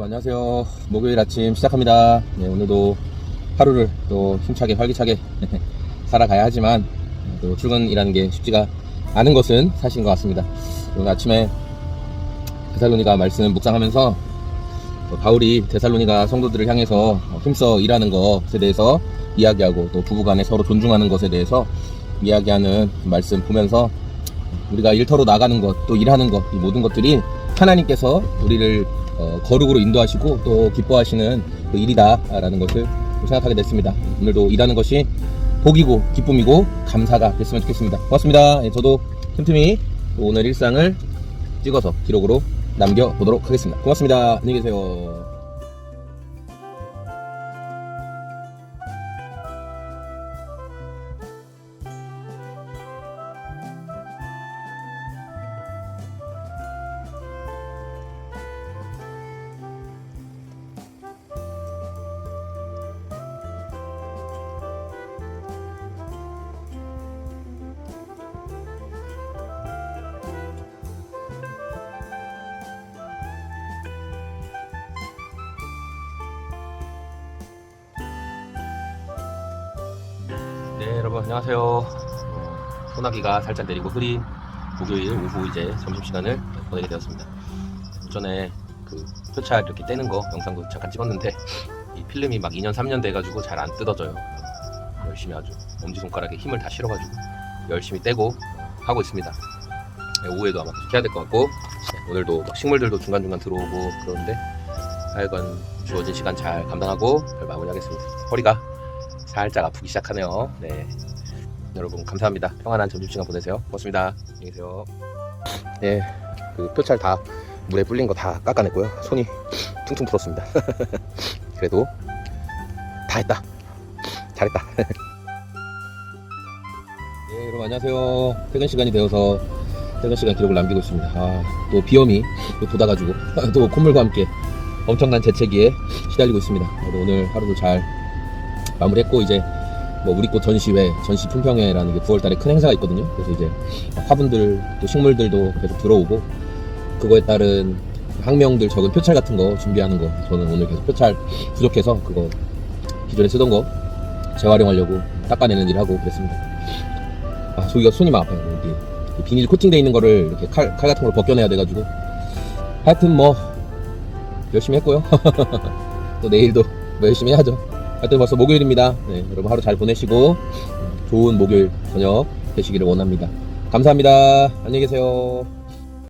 여러분 안녕하세요. 목요일 아침 시작합니다. 네, 오늘도 하루를 또 힘차게 활기차게 살아가야 하지만 또 출근이라는 게 쉽지가 않은 것은 사실인 것 같습니다. 오늘 아침에 데살로니가 말씀 묵상하면서 또 바울이 데살로니가 성도들을 향해서 힘써 일하는 것에 대해서 이야기하고 또 부부간에 서로 존중하는 것에 대해서 이야기하는 말씀 보면서 우리가 일터로 나가는 것, 또 일하는 것, 이 모든 것들이 하나님께서 우리를 어, 거룩으로 인도하시고 또 기뻐하시는 그 일이다라는 것을 생각하게 됐습니다. 오늘도 일하는 것이 복이고 기쁨이고 감사가 됐으면 좋겠습니다. 고맙습니다. 예, 저도 틈틈이 또 오늘 일상을 찍어서 기록으로 남겨보도록 하겠습니다. 고맙습니다. 안녕히 계세요. 네, 여러분 안녕하세요. 어, 소나기가 살짝 내리고 흐린 목요일 오후 이제 점심시간을 보내게 되었습니다. 전에 그 표차 이렇게 떼는 거 영상도 잠깐 찍었는데 이 필름이 막 2년 3년 돼가지고 잘 안 뜯어져요. 열심히 아주 엄지손가락에 힘을 다 실어가지고 열심히 떼고 하고 있습니다. 네, 오후에도 아마 계속 해야 될 것 같고 네, 오늘도 막 식물들도 중간중간 들어오고 그러는데 하여간 주어진 시간 잘 감당하고 잘 마무리하겠습니다. 허리가 살짝 아프기 시작하네요. 네. 여러분 감사합니다. 평안한 점심시간 보내세요. 고맙습니다. 안녕히 계세요. 네, 그 표찰 다 물에 불린 거 다 깎아냈고요. 손이 퉁퉁 불었습니다. 그래도 다 했다. 잘했다. 네, 여러분 안녕하세요. 퇴근 시간이 되어서 퇴근 시간 기록을 남기고 있습니다. 아, 또 비염이 또 돋아가지고 또 콧물과 함께 엄청난 재채기에 시달리고 있습니다. 오늘 하루도 잘 마무리했고 이제 뭐 우리꽃 전시회, 전시 품평회라는 게 9월달에 큰 행사가 있거든요. 그래서 이제 화분들 또 식물들도 계속 들어오고 그거에 따른 학명들 적은 표찰 같은 거 준비하는 거 저는 오늘 계속 표찰 부족해서 그거 기존에 쓰던 거 재활용하려고 닦아내는 일 하고 그랬습니다. 아 저기가 손이 막 아파요. 여기 이 비닐 코팅돼 있는 거를 이렇게 칼, 칼 같은 걸로 벗겨내야 돼가지고 하여튼 뭐 열심히 했고요. 또 내일도 뭐 열심히 해야죠. 하여튼 벌써 목요일입니다. 네, 여러분 하루 잘 보내시고 좋은 목요일 저녁 되시기를 원합니다. 감사합니다. 안녕히 계세요.